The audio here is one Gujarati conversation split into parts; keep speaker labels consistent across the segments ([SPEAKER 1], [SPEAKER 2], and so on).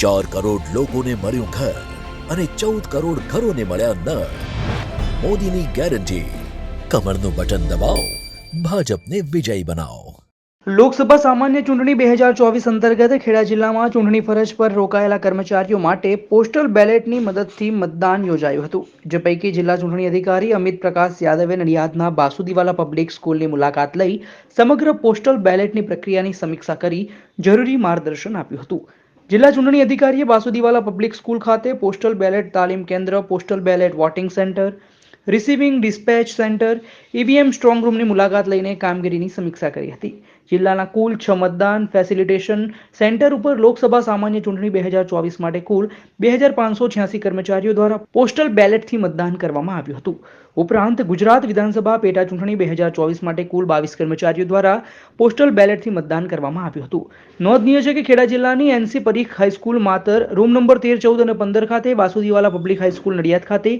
[SPEAKER 1] ચાર કરોડ લોકોને મળ્યું ઘર અને ચૌદ કરોડ ઘરોને મળ્યા નળ. મોદીની ગેરંટી. કમળનું બટન દબાવો. ભાજપને વિજયી બનાવો.
[SPEAKER 2] લોકસભા સામાન્ય ચૂંટણી બે હજાર ચોવીસ અંતર્ગત ખેડા જિલ્લામાં ચૂંટણી ફરજ પર રોકાયેલા કર્મચારીઓ માટે પોસ્ટલ બેલેટની મદદથી મતદાન યોજાયું હતું. જે પૈકી જિલ્લા ચૂંટણી અધિકારી અમિત પ્રકાશ યાદવે નડિયાદના બાસુદીવાલા પબ્લિક સ્કૂલની મુલાકાત લઈ સમગ્ર પોસ્ટલ બેલેટની પ્રક્રિયાની સમીક્ષા કરી જરૂરી માર્ગદર્શન આપ્યું હતું. જિલ્લા ચૂંટણી અધિકારીએ બાસુદીવાલા પબ્લિક સ્કૂલ ખાતે પોસ્ટલ બેલેટ તાલીમ કેન્દ્ર, postal ballot voting centre, receiving dispatch centre, EVM strong રૂમની મુલાકાત લઈને કામગીરીની સમીક્ષા કરી હતી. જિલ્લાના કુલ છ મતદાન ફેસિલિટેશન સેન્ટર ઉપર લોકસભા સામાન્ય ચૂંટણી બે હજાર ચોવીસ માટે કુલ બે હજાર પાંચસો છ્યાસી કર્મચારીઓ દ્વારા પોસ્ટલ બેલેટથી મતદાન કરવામાં આવ્યું હતું. ઉપરાંત ગુજરાત વિધાનસભા પેટા ચૂંટણી બે હજાર ચોવીસ માટે કુલ બાવીસ કર્મચારીઓ દ્વારા પોસ્ટલ બેલેટથી મતદાન કરવામાં આવ્યું હતું. નોંધનીય છે કે ખેડા જિલ્લાની NC Parikh high school Matar, room number તેર, ચૌદ અને પંદર ખાતે, વાસુદીવાલા પબ્લિક હાઈસ્કૂલ નડિયાદ ખાતે,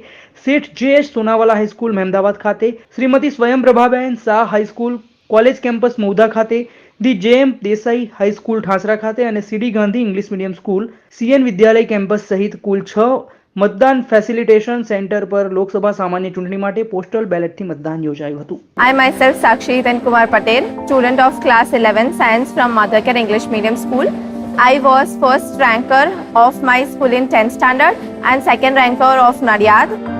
[SPEAKER 2] શેઠ જે એસ સોનાવાલા હાઈસ્કૂલ, મહેમદાવાદ ખાતે, શ્રીમતી સ્વયં Prabhaben Shah high school college campus Mauda ખાતે the J M Desai high school Thasra ખાતે અને C D Gandhi English medium school C N Vidyalaya campus સહિત કુલ છ મતદાન ફેસિલિટેશન સેન્ટર પર લોકસભા સામાન્ય ચૂંટણી માટે પોસ્ટલ બેલેટથી મતદાન યોજાયું હતું
[SPEAKER 3] I myself, Sakshi Hitan Kumar Patel, student of class 11 science from Mothercare English Medium School. I was first ranker of my school in 10th standard and second ranker of Nadiad.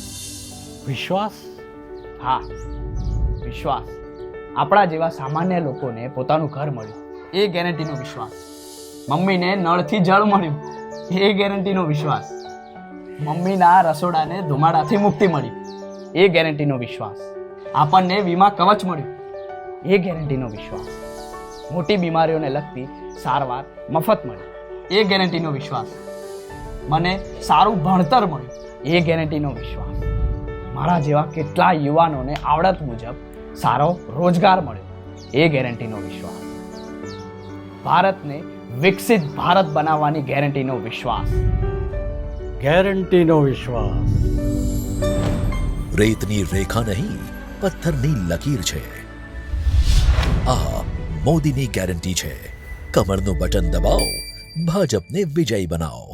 [SPEAKER 4] વિશ્વાસ?
[SPEAKER 5] હા, વિશ્વાસ. આપણા જેવા સામાન્ય લોકોને પોતાનું ઘર મળ્યું. એ ગેરંટીનો વિશ્વાસ. મમ્મીને નળથી જળ મળ્યું. એ ગેરંટીનો વિશ્વાસ. મમ્મીના રસોડાને ધુમાડાથી મુક્તિ મળી. એ ગેરંટીનો વિશ્વાસ. આપણને વીમા કવચ મળ્યું. એ ગેરંટીનો વિશ્વાસ. મોટી બીમારીઓને લગતી સારવાર, મફત મળી. એ ગેરંટીનો વિશ્વાસ. મને સારું ભણતર મળ્યું. એ ગેરંટીનો વિશ્વાસ. મારા જેવા કેટલા યુવાનોને આવડત મુજબ સારો રોજગાર મળ્યો એ ગેરંટીનો વિશ્વાસ. ભારતને વિકસિત ભારત બનાવવાની ગેરંટીનો વિશ્વાસ.
[SPEAKER 4] ગેરંટીનો વિશ્વાસ.
[SPEAKER 1] રેતની રેખા નહીં પથ્થરની લકીર છે. આ મોદીની ગેરંટી છે. કમરનું બટન દબાવો ભાજપને વિજય બનાવો.